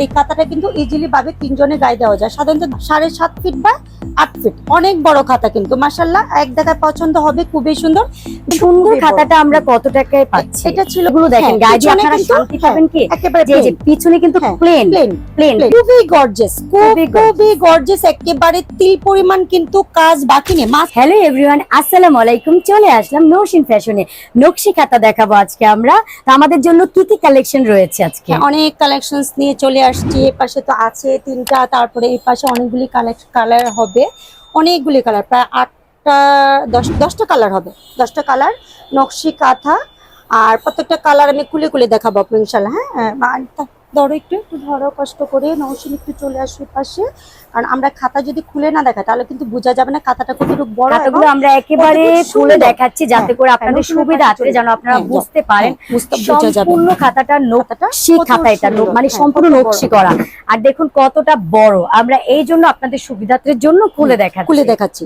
এই কাতাটা কিন্তু ইজিলি ভাবে তিনজনে গায়ে দেওয়া যায়। সাধারণত সাড়ে সাত ফিট বা আট ফিট অনেক বড় খাতা কিন্তু মাসাল্লাহ এক দেখায় পছন্দ হবে খুবই সুন্দর। সুন্দর খাতাটা আমরা কত টাকায় পাচ্ছি? এটা ছিল এগুলো দেখেন হ্যাঁ, আপনারা কিন্তু- শান্তি হ্যাঁ, পাবেন কি? একেবারে যে পিছনে কিন্তু হ্যাঁ, প্লেন প্লেন খুবই গর্জেস খুবই গর্জেস একেবারে তিল পরিমাণ কিন্তু কাজ বাকি নেই। হ্যালো এভরিওয়ান আসসালামু আলাইকুম চলে আসলাম নৌশিন ফ্যাশনে। নকশি খাতা দেখাবো আজকে আমরা। তো আমাদের জন্য কি কি কালেকশন রয়েছে আজকে? অনেক কালেকশনস নিয়ে চলে আসছি। এ পাশে তো আছে তিনটা তারপরে এই পাশে অনেকগুলি কালার হবে। অনেকগুলি কালার প্রায় আটটা, দশ, দশটা কালার হবে। দশটা কালার নকশি, কাঁথা, আর প্রত্যেকটা কালার আমি খুলে খুলে দেখাবো আপনি ইনশাল্লাহ হ্যাঁ? তা- ধরো একটু একটু ধরো কষ্ট করে নৌসিন একটু চলে আসবে পাশে। কারণ আমরা খাতা যদি খুলে না দেখা তাহলে কিন্তু বোঝা যাবে না খাতাটা কতটুকু বড় খাতাগুলো আমরা একেবারে খুলে দেখাচ্ছি যাতে হ্যাঁ, করে আপনাদের সুবিধা আছে যেন আপনারা হ্যাঁ, বুঝতে পারেন। হ্যাঁ, বুঝতে বোঝা যাবে। সম্পূর্ণ খাতাটা নকশি কত খাতা এটা মানে সম্পূর্ণ কত। নকশি করা। আর দেখুন কতটা বড়। আমরা এই জন্য আপনাদের সুবিধার্থের জন্য খুলে দেখাচ্ছি। খুলে দেখাচ্ছি।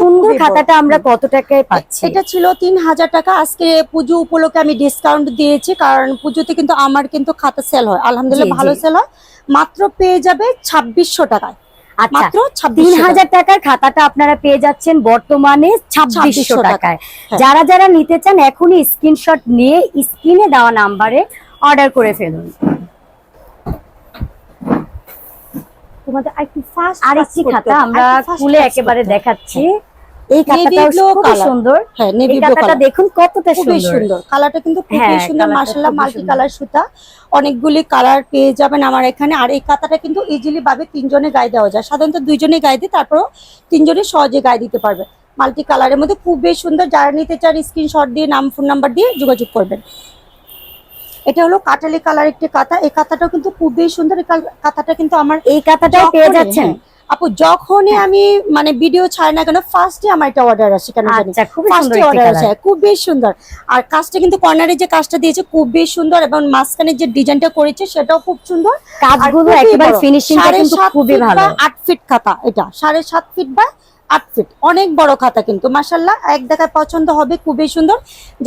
সুন্দর খাতাটা আমরা কত টাকায় পাচ্ছি? এটা ছিল তিন হাজার টাকা। আজকে পুজো উপলক্ষে আমি ডিসকাউন্ট দিয়েছি কারণ পুজোতে কিন্তু আমার কিন্তু খাতা সেল হয়। আলহামদুলিল্লাহ ভালো সেল হয়। মাত্র পেয়ে যাবে ছাব্বিশশো টাকায়। আচ্ছা মাত্র তিন হাজার টাকার খাতাটা আপনারা পেয়ে যাচ্ছেন বর্তমানে ছাব্বিশশো টাকায়। হ্যাঁ। যারা যারা নিতে চান এখনই স্ক্রিনশট নিয়ে স্ক্রিনে দেওয়া নাম্বারে অর্ডার করে ফেলুন। তোমাদের আরেকটি খাতা আমরা খুলে একেবারে দেখাচ্ছি। এই Navy খাতাটাও খুব সুন্দর। হ্যাঁ নেভি ব্লু খাতাটা দেখুন কতটা সুন্দর। সুন্দর। কালারটা কিন্তু খুবই হ্যাঁ, সুন্দর খুবই মাল্টি কালার সুতা। অনেকগুলি কালার পেয়ে যাবেন আমার এখানে। আর এই কাতাটা কিন্তু ইজিলি ভাবে তিনজনে গায়ে দেওয়া যায়। সাধারণত দুইজনে গায়ে দিই তারপরও তিনজনে সহজে গায়ে দিতে পারবে। মাল্টি কালারের মধ্যে খুব খুবই সুন্দর। যারা নিতে চান স্ক্রিনশট দিয়ে নাম ফোন নাম্বার দিয়ে যোগাযোগ করবেন। এটা হলো কাটালি কালার একটি কাঁথা। এই কাঁথাটাও কিন্তু খুবই সুন্দর। এই কাঁথাটা কিন্তু আমার এই খাতাটাও পেয়ে যাচ্ছেন? হ্যাঁ। আপু যখনই আমি মানে ভিডিও ছাড় না কেন ফার্স্টে আমার এটা অর্ডার আসে কেন জানি? আচ্ছা ফার্স্টে অর্ডার কালার আছে খুবই সুন্দর। আর কাজটা কিন্তু কর্নারে যে কাজটা দিয়েছে খুবই সুন্দর এবং মাঝখানে যে ডিজাইনটা করেছে সেটাও খুব সুন্দর। কাজগুলো একেবারে। ফিনিশিংটা কিন্তু খুবই ভালো। বা আট ফিট খাতা এটা। সাড়ে সাত ফিট বা আট ফিট অনেক বড় খাতা কিন্তু মাসাল্লাহ এক দেখায় পছন্দ হবে খুবই সুন্দর।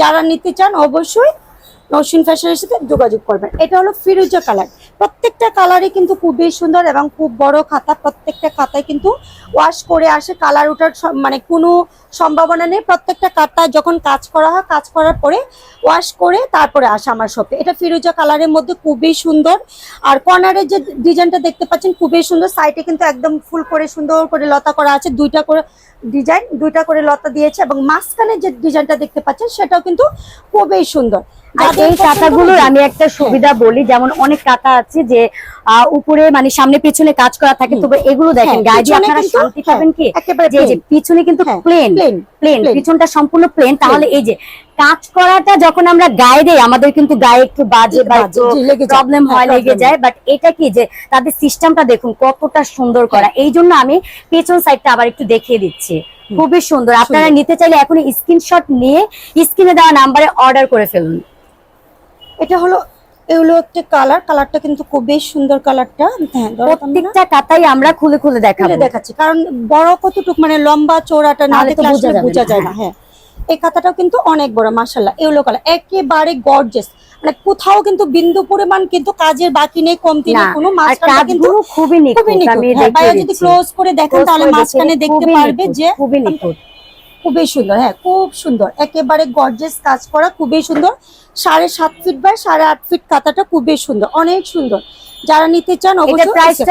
যারা নিতে চান অবশ্যই নসিন ফ্যাশনের সাথে যোগাযোগ করবেন। এটা হলো ফিরোজা কালার। প্রত্যেকটা কালারই কিন্তু খুবই সুন্দর এবং খুব বড় খাতা। প্রত্যেকটা খাতায় কিন্তু ওয়াশ করে আসে কালার ওঠার মানে কোনো সম্ভাবনা নেই। প্রত্যেকটা খাতা যখন কাজ করা হয়, কাজ করার পরে ওয়াশ করে তারপরে আসে আমার শপে এটা ফিরোজা কালারের মধ্যে খুবই সুন্দর। আর কর্নারের যে ডিজাইনটা দেখতে পাচ্ছেন, খুবই সুন্দর। সাইডে কিন্তু একদম ফুল করে সুন্দর করে লতা করা আছে। দুইটা করে ডিজাইন দুইটা করে লতা দিয়েছে এবং মাঝখানে যে ডিজাইনটা দেখতে পাচ্ছেন, সেটাও কিন্তু খুবই সুন্দর। এই পছন্দ কাঁথাগুলোর আমি একটা সুবিধা বলি যেমন অনেক কাঁথা আছে যে আহ, উপরে মানে সামনে পেছনে কাজ করা থাকে। তবে এগুলো দেখেন হ্যাঁ, গায়ে দিয়ে আপনারা শান্তি হ্যাঁ, পাবেন কি যে যে পিছনে কিন্তু হ্যাঁ, প্লেন প্লেন পিছনটা সম্পূর্ণ প্লেন তাহলে এই যে কাজ করাটা যখন আমরা গায়ে দেই আমাদের কিন্তু গায়ে একটু বাজে বা বাজে। প্রবলেম হ্যাঁ, হয় লেগে যায়। বাট এটা কি যে তাদের সিস্টেমটা দেখুন কতটা সুন্দর করা। হ্যাঁ। এই জন্য আমি পেছন সাইডটা আবার একটু দেখিয়ে দিচ্ছি। খুবই সুন্দর। আপনারা নিতে চাইলে এখন স্ক্রিনশট নিয়ে স্ক্রিনে দেওয়া নাম্বারে অর্ডার করে ফেলুন। এটা হলো এগুলো একটা কালার কালারটা কিন্তু খুবই সুন্দর কালারটা হ্যাঁ। প্রত্যেকটা কাতাই আমরা খুলে খুলে দেখাবো। দেখাচ্ছি কারণ বড় কতটুক মানে লম্বা চৌড়াটা না দেখলে বোঝা আসলে বোঝা যায় না হ্যাঁ। এই খাতাটাও কিন্তু অনেক বড় মাশাল্লাহ এগুলো কালার একেবারে গর্জেস মানে কোথাও কিন্তু বিন্দু পরিমাণ কিন্তু কাজের বাকি নেই কমতি নেই কোনো মাঝখানটা কিন্তু খুবই খুবই নিখুঁত নিখুঁত। আমি হ্যাঁ, যদি ক্লোজ করে দেখেন তাহলে মাঝখানে দেখতে পারবে যে খুবই নিখুঁত। খুবই সুন্দর হ্যাঁ খুব সুন্দর। একেবারে গর্জেস কাজ করা খুবই সুন্দর। সাড়ে সাত ফিট বাই সাড়ে আট ফিট কাতাটা খুবই সুন্দর অনেক সুন্দর। যারা নিতে চান অবশ্যই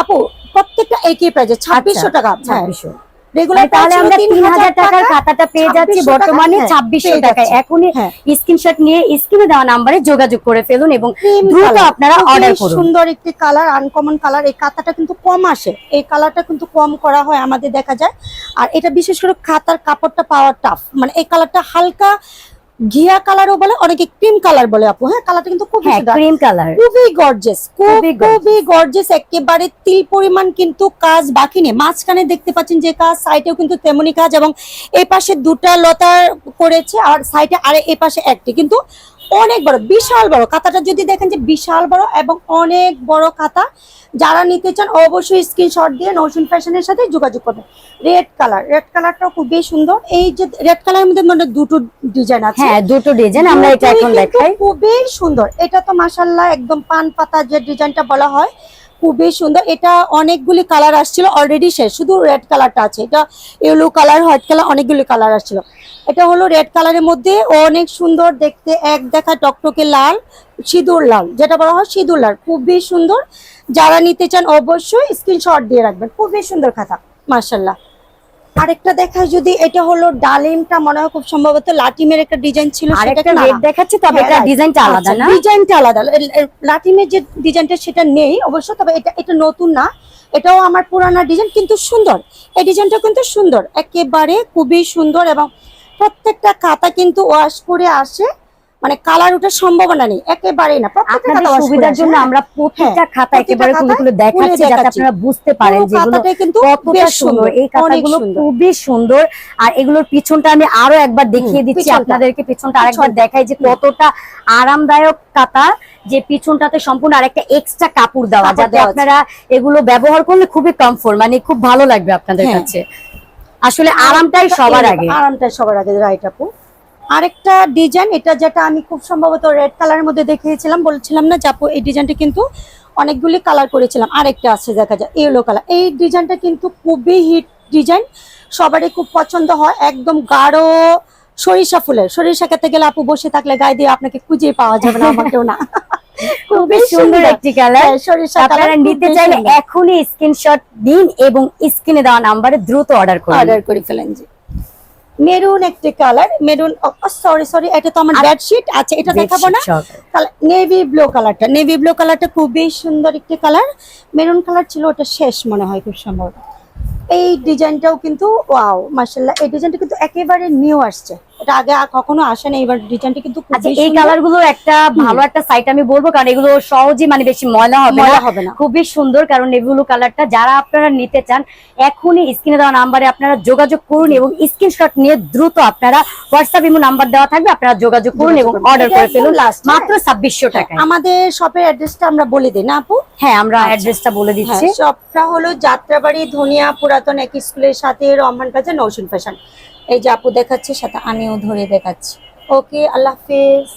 আপু প্রত্যেকটা একই প্রাইজে ছাব্বিশশো টাকা হ্যাঁ। 2600 রেগুলার মানে তাহলে আমরা তিন হাজার টাকার খাতাটা পেয়ে যাচ্ছি বর্তমানে হ্যাঁ, টাকায়। এখনই হ্যাঁ। স্ক্রিনশট নিয়ে স্ক্রিনে দেওয়া নাম্বারে যোগাযোগ করে ফেলুন এবং দ্রুত আপনারা খুবই অর্ডার করুন। সুন্দর একটি কালার আনকমন কালার এই খাতাটা কিন্তু কম আসে। এই কালারটা কিন্তু কম করা হয় আমাদের দেখা যায়। আর এটা বিশেষ করে খাতার কাপড়টা পাওয়া টাফ মানে এই কালারটা হালকা ঘিয়া কালারও বলে অনেকে ক্রিম কালার বলে আপু। হ্যাঁ কালারটা কিন্তু খুব হ্যাঁ ক্রিম কালার খুবই গর্জেস খুবই খুবই গর্জেস একেবারে তিল পরিমাণ কিন্তু কাজ বাকি নেই। মাঝখানে দেখতে পাচ্ছেন যে কাজ সাইডেও কিন্তু তেমনি কাজ এবং এই পাশে দুটা লতা করেছে আর সাইডে আর এই পাশে একটি। কিন্তু অনেক বড় বিশাল বড় কাতাটা যদি দেখেন যে বিশাল বড় এবং অনেক বড় কাতা যারা নিতে চান অবশ্যই স্ক্রিনশট দিয়ে নৌসুন ফ্যাশনের সাথে যোগাযোগ করবেন। রেড কালার রেড কালারটা খুবই সুন্দর। এই যে রেড কালারের মধ্যে মানে দুটো ডিজাইন আছে। হ্যাঁ দুটো ডিজাইন আমরা এটা এখন দেখাই। খুবই সুন্দর। এটা তো মাশাল্লাহ একদম পান পাতা যে ডিজাইনটা বলা হয় খুবই সুন্দর। এটা অনেকগুলি কালার আসছিল অলরেডি শেষ শুধু রেড কালারটা আছে। এটা ইয়েলো কালার হোয়াইট কালার অনেকগুলি কালার আসছিল। এটা হলো রেড কালারের মধ্যে অনেক সুন্দর দেখতে এক দেখা টকটকে লাল সিঁদুর লাল যেটা বলা হয় সিঁদুর লাল। খুবই সুন্দর। যারা নিতে চান অবশ্যই স্ক্রিনশট দিয়ে রাখবেন। খুবই সুন্দর খাতা মার্শাল্লাহ আরেকটা দেখায় যদি এটা হলো ডালিমটা মনে হয় খুব সম্ভবত লাটিমের একটা ডিজাইন ছিল সেটা রেড দেখাচ্ছে তবে হ্যাঁ, এটা ডিজাইনটা আলাদা আচ্ছা, না? ডিজাইনটা আলাদা। লাটিমের যে ডিজাইনটা সেটা নেই অবশ্য তবে এটা এটা নতুন না। এটাও আমার পুরানা ডিজাইন কিন্তু সুন্দর। এই ডিজাইনটা কিন্তু সুন্দর। একেবারে খুবই সুন্দর এবং প্রত্যেকটা খাতা কিন্তু ওয়াশ করে আসে মানে কালার ওঠার সম্ভাবনা নেই একেবারেই না প্রত্যেকটা আপনাদের সুবিধার জন্য হ্যাঁ। আমরা প্রত্যেকটা খাতা একেবারে খুলে খুলে দেখাচ্ছি যাতে আপনারা বুঝতে পারেন খাতাটাই কিন্তু কতটা সুন্দর। এই সুন্দর। খুবই সুন্দর। আর এগুলোর পিছনটা আমি আরও একবার দেখিয়ে দিচ্ছি আপনাদেরকে পিছনটা আরেকবার দেখাই যে কতটা আরামদায়ক খাতা যে পিছনটাতে সম্পূর্ণ আরেকটা এক্সট্রা কাপড় দেওয়া যাতে আপনারা এগুলো ব্যবহার করলে খুবই কমফোর্ট মানে খুব ভালো লাগবে আপনাদের হ্যাঁ। কাছে। আসলে আরামটাই সবার আগে। আরামটাই সবার আগে রাইট আপু? আরেকটা ডিজাইন এটা যেটা আমি খুব সম্ভবত রেড কালারের মধ্যে দেখিয়েছিলাম বলছিলাম না যে আপু এই ডিজাইনটা কিন্তু অনেকগুলি কালার করেছিলাম। আরেকটা আছে দেখা যায় ইয়েলো কালার এই ডিজাইনটা কিন্তু খুবই হিট ডিজাইন সবারই খুব পছন্দ হয় একদম গাঢ় সরিষা ফুলের। সরিষা খেতে গেলে আপু বসে থাকলে গায়ে দিয়ে আপনাকে খুঁজে পাওয়া যাবে না আমাকেও না। খুবই সুন্দর একটি কালার আপনারা নিতে চাইলে এখনই স্ক্রিনশট দিন এবং স্ক্রিনে দেওয়া নাম্বারে দ্রুত অর্ডার করুন। অর্ডার করে ফেলেন জি। মেরুন একটি কালার মেরুন সরি সরি এটা তো আমার বেডশিট আচ্ছা এটা দেখাবো না। নেভি ব্লু কালারটা নেভি ব্লু কালারটা খুবই সুন্দর একটি কালার মেরুন কালার ছিল ওটা শেষ মনে হয় খুব সম্ভব এই ডিজাইনটাও কিন্তু ওয়াও মার্শাল্লাহ এই ডিজাইনটা কিন্তু একেবারে নিউ আসছে। এটা আগে কখনো আসে না এবার ডিজাইনটা কিন্তু খুবই আচ্ছা এই সুন্দর। কালারগুলোর একটা ভালো একটা সাইট আমি বলব কারণ এগুলো সহজে মানে বেশি ময়লা হবে ময়লা হবে না। খুবই সুন্দর কারণ নেভিগুলো কালারটা যারা আপনারা নিতে চান এখনই স্ক্রিনে দেওয়া নাম্বারে আপনারা যোগাযোগ করুন এবং স্ক্রিনশট নিয়ে দ্রুত আপনারা হোয়াটসঅ্যাপ ইমো নাম্বার দেওয়া থাকবে আপনারা যোগাযোগ করুন এবং অর্ডার করে ফেলুন। হ্যাঁ। মাত্র ছাব্বিশশো টাকা আমাদের শপের অ্যাড্রেসটা আমরা বলে দিই না আপু? হ্যাঁ আমরা আচ্ছা। অ্যাড্রেসটা বলে দিচ্ছি। হ্যাঁ শপটা হলো যাত্রাবাড়ি ধনিয়া পুরাতন এক স্কুলের সাথে রহমান কাজে নৌসুন ফ্যাশন এই যে আপু দেখাচ্ছে সাথে আমিও ধরে দেখাচ্ছি। ওকে আল্লাহ হাফেজ।